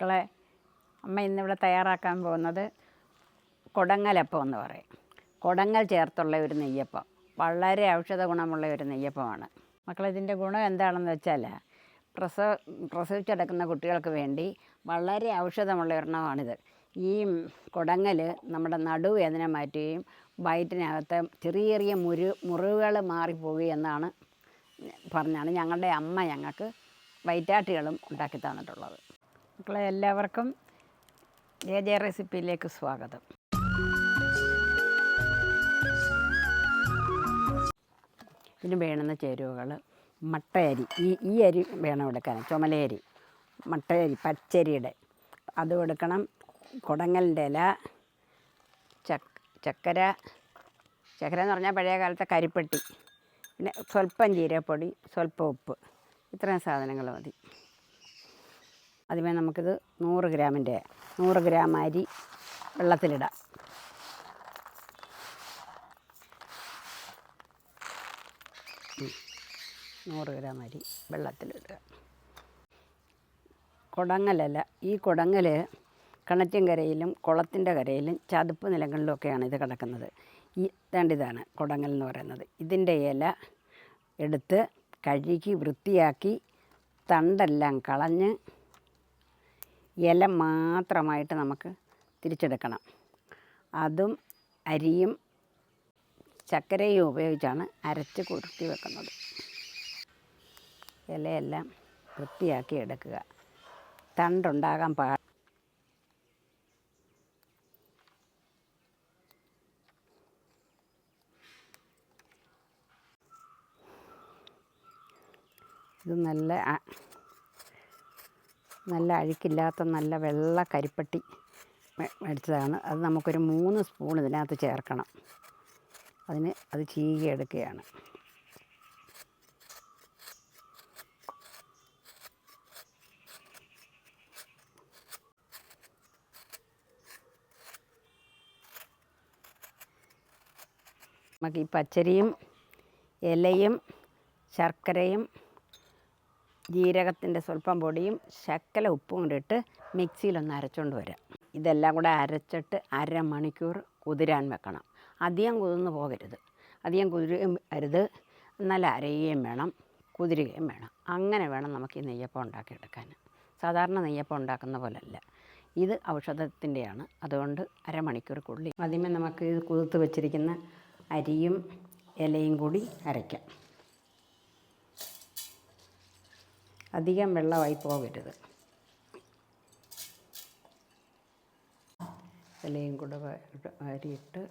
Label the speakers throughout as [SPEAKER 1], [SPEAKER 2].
[SPEAKER 1] മക്കളെ അമ്മ ഇന്നിവിടെ തയ്യാറാക്കാൻ പോകുന്നത് കൊടങ്ങലപ്പം എന്ന് പറയും. കൊടങ്ങൽ ചേർത്തുള്ള ഒരു നെയ്യപ്പം. വളരെ ഔഷധ ഗുണമുള്ള ഒരു നെയ്യപ്പമാണ്. മക്കളെ ഇതിന്റെ ഗുണം എന്താണെന്ന് വെച്ചാൽ പ്രസവ പ്രസവിച്ചെടുക്കുന്ന കുട്ടികൾക്ക് വേണ്ടി വളരെ ഔഷധമുള്ള ഒരെണ്ണമാണിത്. ഈ കൊടങ്ങൽ നമ്മുടെ നടുവേദന മാറ്റുകയും വയറ്റിനകത്ത് ചെറിയ ചെറിയ മുരു മുറിവുകൾ മാറിപ്പോവുകയും എന്നാണ് പറഞ്ഞാണ് ഞങ്ങളുടെ അമ്മ ഞങ്ങൾക്ക് വൈറ്റാട്ടികളും ഉണ്ടാക്കി തന്നിട്ടുള്ളത്. മക്കളെ എല്ലാവർക്കും ജെ ജെ റെസിപ്പിയിലേക്ക് സ്വാഗതം. ഇതിന് വേണുന്ന ചേരുവകൾ മട്ടയരി ഈ ഈ അരി വേണം എടുക്കാൻ ചുമലയരി മട്ടയരി പച്ചരിയുടെ. അതും എടുക്കണം. കുടങ്ങലിന്റെ ഇല ചക്ക ചക്കര. ചക്കര എന്ന് പറഞ്ഞാൽ പഴയ കാലത്തെ കരിപ്പെട്ടി. പിന്നെ സ്വല്പം ജീരപ്പൊടി സ്വല്പം ഉപ്പ്. ഇത്രയും സാധനങ്ങൾ മതി. ആദ്യമേ നമുക്കിത് നൂറ് ഗ്രാമിന്റെ നൂറ് ഗ്രാം അരി വെള്ളത്തിലിടാം. നൂറ് ഗ്രാം അരി വെള്ളത്തിലിടുക. കുടങ്ങലല്ല ഈ കുടങ്ങൽ കിണറ്റിൻകരയിലും കുളത്തിന്റെ കരയിലും ചതുപ്പ് നിലങ്ങളിലുമൊക്കെയാണ് ഇത് കിടക്കുന്നത്. ഈ തേണ്ടിതാണ് കുടങ്ങൽ എന്ന് പറയുന്നത്. ഇതിന്റെ ഇല എടുത്ത് കഴുകി വൃത്തിയാക്കി തണ്ടെല്ലാം കളഞ്ഞ് ഇല മാത്രമായിട്ട് നമുക്ക് തിരിച്ചെടുക്കണം. അതും അരിയും ചക്കരയും ഉപയോഗിച്ചാണ് അരച്ച് കുരുത്തി വെക്കുന്നത്. ഇലയെല്ലാം വൃത്തിയാക്കി എടുക്കുക. തണ്ടുണ്ടാകാൻ പാ ഇത് നല്ല നല്ല അഴുക്കില്ലാത്ത നല്ല വെള്ള കരിപ്പട്ടി മേടിച്ചതാണ്. അത് നമുക്കൊരു മൂന്ന് സ്പൂൺ ഇതിനകത്ത് ചേർക്കണം. അതിന് അത് ചീകി എടുക്കുകയാണ്. നമുക്ക് ഈ പച്ചരിയും ഇലയും ശർക്കരയും ജീരകത്തിന്റെ സ്വല്പം പൊടിയും ശക്കല ഉപ്പും കൂടി ഇട്ട് മിക്സിയിലൊന്ന് അരച്ചുകൊണ്ട് വരാം. ഇതെല്ലാം കൂടെ അരച്ചിട്ട് അരമണിക്കൂർ കുതിരാൻ വെക്കണം. അധികം കുതിർന്ന് പോകരുത്. അധികം കുതിരുകയും അരുത്. നല്ല അരയുകയും വേണം കുതിരുകയും വേണം. അങ്ങനെ വേണം നമുക്ക് ഈ നെയ്യപ്പം ഉണ്ടാക്കിയെടുക്കാൻ. സാധാരണ നെയ്യപ്പം ഉണ്ടാക്കുന്ന പോലല്ല. ഇത് ഔഷധത്തിന്റെയാണ്. അതുകൊണ്ട് അരമണിക്കൂർക്കുള്ളിൽ ആദ്യമേ നമുക്ക് ഇത് കുതിർത്ത് വെച്ചിരിക്കുന്ന അരിയും ഇലയും കൂടി അരയ്ക്കാം. അധികം വെള്ളമായി പോകരുത്. ഇലയും കൂടെ അരിയിട്ട്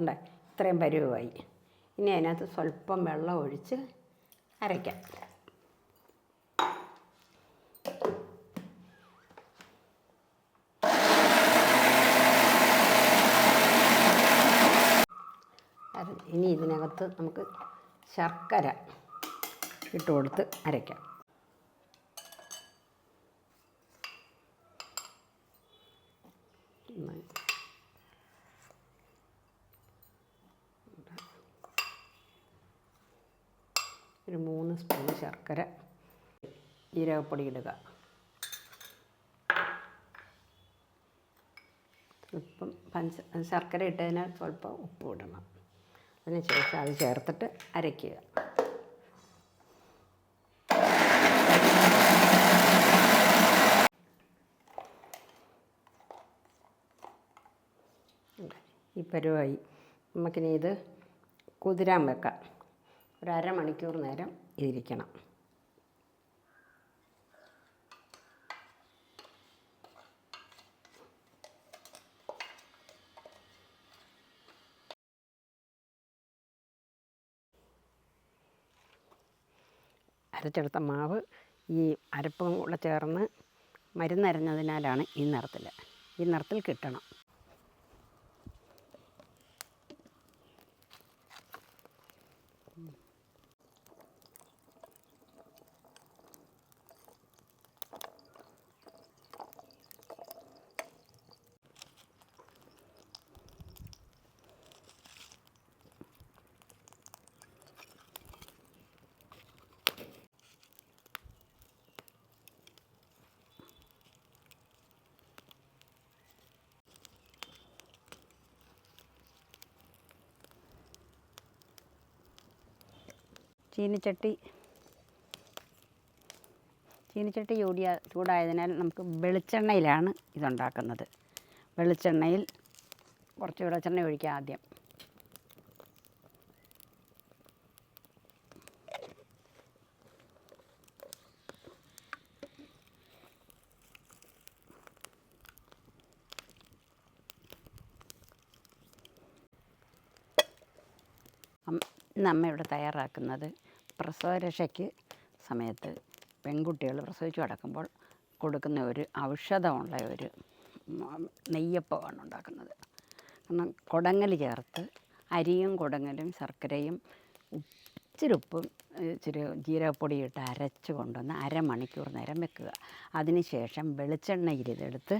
[SPEAKER 1] ഉണ്ട് ഇത്രയും പരുവമായി. ഇനി അതിനകത്ത് സ്വല്പം വെള്ളം ഒഴിച്ച് അരയ്ക്കാം. അര- ഇനി ഇതിനകത്ത് നമുക്ക് ശർക്കര ഇട്ട് കൊടുത്ത് അരയ്ക്കാം. ഒന്ന് ഒരു മൂന്ന് സ്പൂൺ ശർക്കര ജീരകപ്പൊടി ഇടുക. സ്വല്പം പഞ്ച ശർക്കര ഇട്ടതിനാൽ സ്വല്പം ഉപ്പ് ഇടണം. അതിന് ശേഷം അത് ചേർത്തിട്ട് അരയ്ക്കുക. ഈ പരുവായി. നമുക്കിനി ഇത് കുതിരാൻ വെക്കാം. ഒരു അരമണിക്കൂർ നേരം ഇരിക്കണം. അരച്ചെടുത്ത മാവ് ഈ അരപ്പും കൂടെ ചേർന്ന് മരുന്നരഞ്ഞതിനാലാണ് ഈ നിറത്തിൽ ഈ നിറത്തിൽ കിട്ടണം. ചീനിച്ചട്ടി. ചീനിച്ചട്ടി ചൂടിയ ചൂടായതിനാൽ നമുക്ക് വെളിച്ചെണ്ണയിലാണ് ഇതുണ്ടാക്കുന്നത്. വെളിച്ചെണ്ണയിൽ കുറച്ച് വെളിച്ചെണ്ണ ഒഴിക്കുക ആദ്യം. നമ്മ ഇവിടെ തയ്യാറാക്കുന്നത് പ്രസവരക്ഷയ്ക്ക് സമയത്ത് പെൺകുട്ടികൾ പ്രസവിച്ചു കിടക്കുമ്പോൾ കൊടുക്കുന്ന ഒരു ഔഷധമുള്ള ഒരു നെയ്യപ്പമാണ് ഉണ്ടാക്കുന്നത്. കാരണം കുടങ്ങൽ ചേർത്ത് അരിയും കുടങ്ങലും ശർക്കരയും ഇച്ചിരി ഉപ്പും ഇച്ചിരി ജീരകപ്പൊടി ഇട്ട് അരച്ച് കൊണ്ടുവന്ന് അരമണിക്കൂർ നേരം വെക്കുക. അതിനുശേഷം വെളിച്ചെണ്ണയിൽ ഇതെടുത്ത്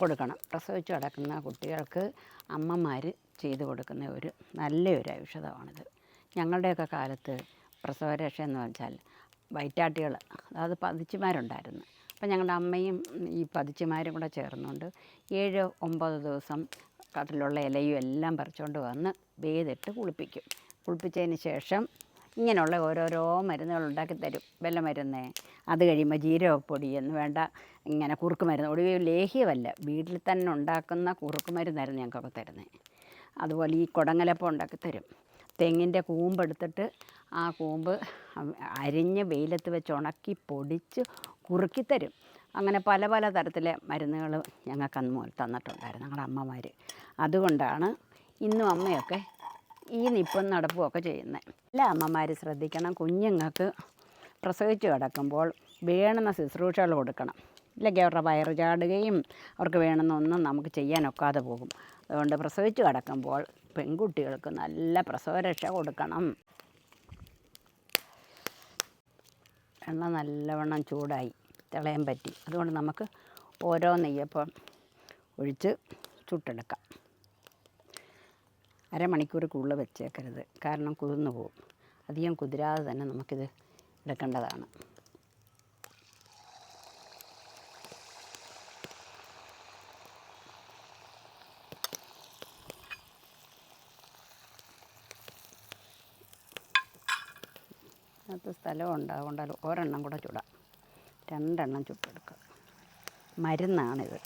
[SPEAKER 1] കൊടുക്കണം. പ്രസവിച്ച് കിടക്കുന്ന കുട്ടികൾക്ക് അമ്മമാർ ചെയ്തു കൊടുക്കുന്ന ഒരു നല്ലൊരു ഔഷധമാണിത്. ഞങ്ങളുടെയൊക്കെ കാലത്ത് പ്രസവരക്ഷ എന്ന് വെച്ചാൽ വയറ്റാട്ടികൾ അതായത് പതിച്ചുമാരുണ്ടായിരുന്നു. അപ്പം ഞങ്ങളുടെ അമ്മയും ഈ പതിച്ചുമാരും കൂടെ ചേർന്നുകൊണ്ട് ഏഴ് ഒമ്പത് ദിവസം കട്ടിലുള്ള ഇലയും എല്ലാം പറിച്ചുകൊണ്ട് വന്ന് വേദിട്ട് കുളിപ്പിക്കും. കുളിപ്പിച്ചതിന് ശേഷം ഇങ്ങനെയുള്ള ഓരോരോ മരുന്നുകൾ ഉണ്ടാക്കി തരും. വെല്ല മരുന്ന് അത് കഴിയുമ്പോൾ ജീരകപ്പൊടി എന്ന് വേണ്ട ഇങ്ങനെ കുറുക്ക് മരുന്ന് ഒടുവിൽ ലേഹ്യമല്ല വീട്ടിൽ തന്നെ ഉണ്ടാക്കുന്ന കുറുക്ക് മരുന്നായിരുന്നു ഞങ്ങൾക്കൊക്കെ തരുന്നത്. അതുപോലെ ഈ കുടങ്ങലപ്പം ഉണ്ടാക്കി തരും. തെങ്ങിന്റെ കൂമ്പെടുത്തിട്ട് ആ കൂമ്പ് അരിഞ്ഞ് വെയിലത്ത് വെച്ച് ഉണക്കി പൊടിച്ച് കുറുക്കിത്തരും. അങ്ങനെ പല പല തരത്തിലെ മരുന്നുകൾ ഞങ്ങൾക്ക് അന്ന് മുതൽ തന്നിട്ടുണ്ടായിരുന്നു ഞങ്ങളുടെ അമ്മമാർ അതുകൊണ്ടാണ് ഇന്നും അമ്മയൊക്കെ ഈ നിപ്പും നടപ്പും ഒക്കെ ചെയ്യുന്നത് എല്ലാ അമ്മമാർ ശ്രദ്ധിക്കണം കുഞ്ഞുങ്ങൾക്ക് പ്രസവിച്ച് കിടക്കുമ്പോൾ വേണമെന്ന ശുശ്രൂഷകൾ കൊടുക്കണം. ഇല്ലെങ്കിൽ അവരുടെ വയറ് ചാടുകയും അവർക്ക് വേണമെന്നൊന്നും നമുക്ക് ചെയ്യാനൊക്കാതെ പോകും. അതുകൊണ്ട് പ്രസവിച്ച് കിടക്കുമ്പോൾ പെൺകുട്ടികൾക്ക് നല്ല പ്രസവരക്ഷ കൊടുക്കണം. എണ്ണ നല്ലവണ്ണം ചൂടായി തിളയാൻ പറ്റി. അതുകൊണ്ട് നമുക്ക് ഓരോ നെയ്യപ്പം ഒഴിച്ച് ചുട്ടെടുക്കാം. അരമണിക്കൂർ കൂടുതൽ വെച്ചേക്കരുത്. കാരണം കുതിർന്നു പോകും. അധികം കുതിരാതെ തന്നെ നമുക്കിത് എടുക്കേണ്ടതാണ്. അതിനകത്ത് സ്ഥലമുണ്ട് അതുകൊണ്ട് ഒരെണ്ണം കൂടെ ചുടാം. രണ്ടെണ്ണം ചുട്ടെടുക്കുക മരുന്നാണിത്.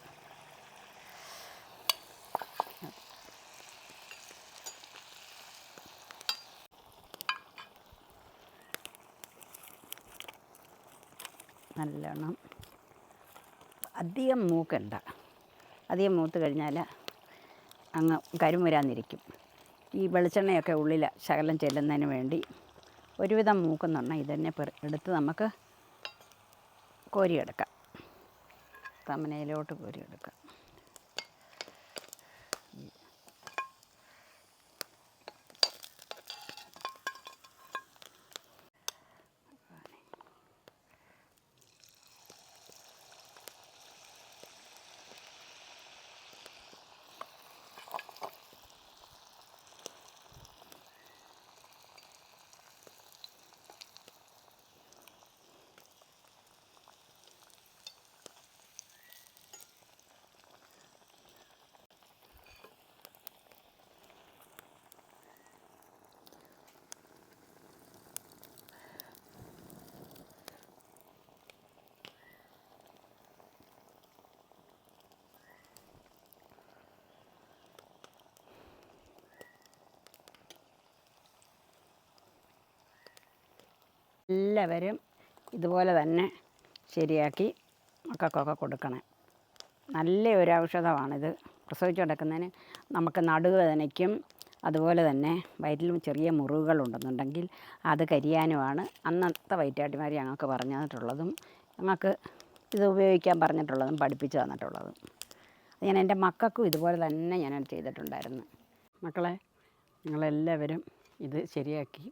[SPEAKER 1] നല്ലോണം അധികം മൂക്കണ്ട. അധികം മൂത്ത് കഴിഞ്ഞാൽ അങ്ങ് കരിമുരാന്നിരിക്കും. ഈ വെളിച്ചെണ്ണയൊക്കെ ഉള്ളിൽ ശകലം ചെല്ലുന്നതിന് വേണ്ടി ഒരുവിധം മൂക്കുന്നുണ്ടെങ്കിൽ ഇതന്നെ എടുത്ത് നമുക്ക് കോരിയെടുക്കാം. തമനയിലോട്ട് കോരിയെടുക്കാം. എല്ലാവരും ഇതുപോലെ തന്നെ ശരിയാക്കി മക്കൾക്കൊക്കെ കൊടുക്കണേ. നല്ല ഒരു ഔഷധമാണിത്. പ്രസവിച്ച് കിടക്കുന്നതിന് നമുക്ക് നടുവേദനയ്ക്കും അതുപോലെ തന്നെ വയറ്റിലും ചെറിയ മുറിവുകൾ ഉണ്ടെന്നുണ്ടെങ്കിൽ അത് കരിയാനുമാണ്. അന്നത്തെ വൈറ്റാട്ടിമാർ ഞങ്ങൾക്ക് പറഞ്ഞു തന്നിട്ടുള്ളതും ഞങ്ങൾക്ക് ഇത് ഉപയോഗിക്കാൻ പറഞ്ഞിട്ടുള്ളതും പഠിപ്പിച്ച് തന്നിട്ടുള്ളതും. ഞാൻ എന്റെ മക്കൾക്കും ഇതുപോലെ തന്നെ ഞാൻ ചെയ്തിട്ടുണ്ടായിരുന്നു. മക്കളെ നിങ്ങളെല്ലാവരും ഇത് ശരിയാക്കി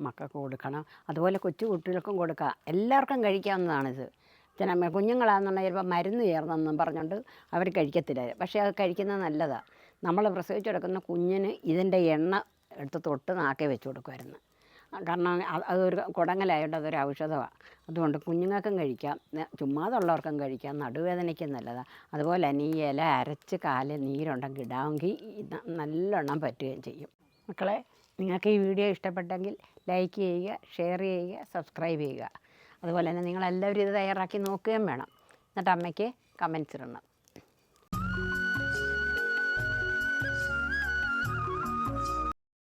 [SPEAKER 1] മക്കൾക്ക് കൊടുക്കണം. അതുപോലെ കൊച്ചു കുട്ടികൾക്കും കൊടുക്കുക എല്ലാവർക്കും കഴിക്കാവുന്നതാണിത്. ചില കുഞ്ഞുങ്ങളാണെന്നുണ്ടെങ്കിൽ ചിലപ്പോൾ മരുന്ന് ചേർന്നെന്നും പറഞ്ഞുകൊണ്ട് അവർ കഴിക്കത്തില്ല. പക്ഷേ അത് കഴിക്കുന്നത് നല്ലതാണ് നമ്മൾ പ്രസവിച്ചു കൊടുക്കുന്ന കുഞ്ഞിന് ഇതിന്റെ എണ്ണ എടുത്ത് തൊട്ട് നാക്കെ വെച്ച് കൊടുക്കുമായിരുന്നു. കാരണം അത് അതൊരു കുടങ്ങലായതുകൊണ്ട് അതൊരു ഔഷധമാണ് അതുകൊണ്ട് കുഞ്ഞുങ്ങൾക്കും കഴിക്കാം. ചുമ്മാതുള്ളവർക്കും കഴിക്കാം. നടുവേദനയ്ക്കും നല്ലതാണ് അതുപോലെ തന്നെ ഈ ഇല അരച്ച് കാലിൽ നീരുണ്ടെങ്കിൽ ഇടാമെങ്കിൽ നല്ലോണം പറ്റുകയും ചെയ്യും. മക്കളെ നിങ്ങൾക്ക് ഈ വീഡിയോ ഇഷ്ടപ്പെട്ടെങ്കിൽ ലൈക്ക് ചെയ്യുക ഷെയർ ചെയ്യുക സബ്സ്ക്രൈബ് ചെയ്യുക. അതുപോലെ തന്നെ നിങ്ങളെല്ലാവരും ഇത് തയ്യാറാക്കി നോക്കുകയും വേണം. എന്നിട്ട് അമ്മയ്ക്ക് കമൻസ് ഇടണം.